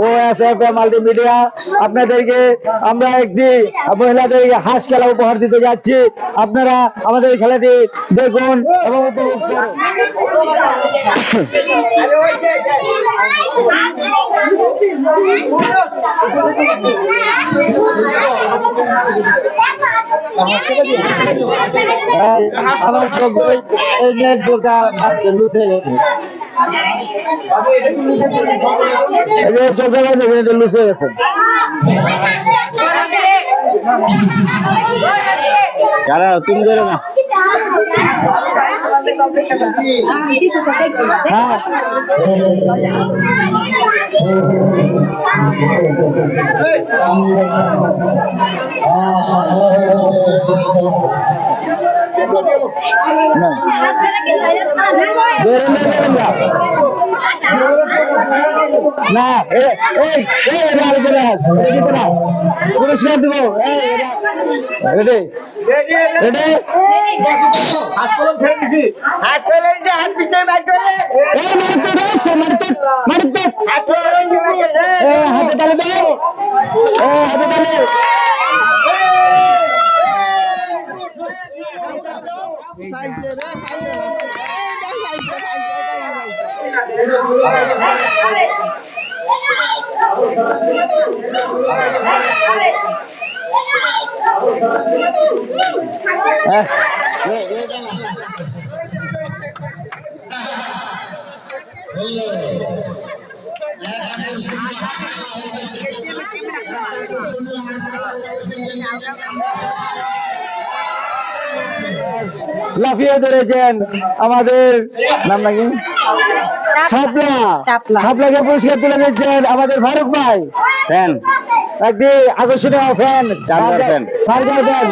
ও S F multimedia আপনাদেরকে আমরা একটি মহিলাদেরকে হাঁস খেলা উপহার দিতে যাচ্ছি আপনারা আমাদের এই খেলাটি দেখুন এবং উপভোগ করুন এই আমার চোখে এই নেট বোকা লুচে গেছে লুচে গেছে কারা তুমি ধরে না। হ্যাঁ। না পুরস্কার দিব। এই রেডি? রেডি? এই মারতে দাও মারতে মারতে। এই হাতে তালে দাও। হাতে তালে। হ্যাঁ লাফিয়ে ধরেছেন আমাদের নাম নাকি সাপলা। সাপলাকে পুরস্কার তুলে দিচ্ছেন আমাদের ফারুক ভাই। ফ্যান। একটি আকর্ষণীয় ফ্যান। Charger fan.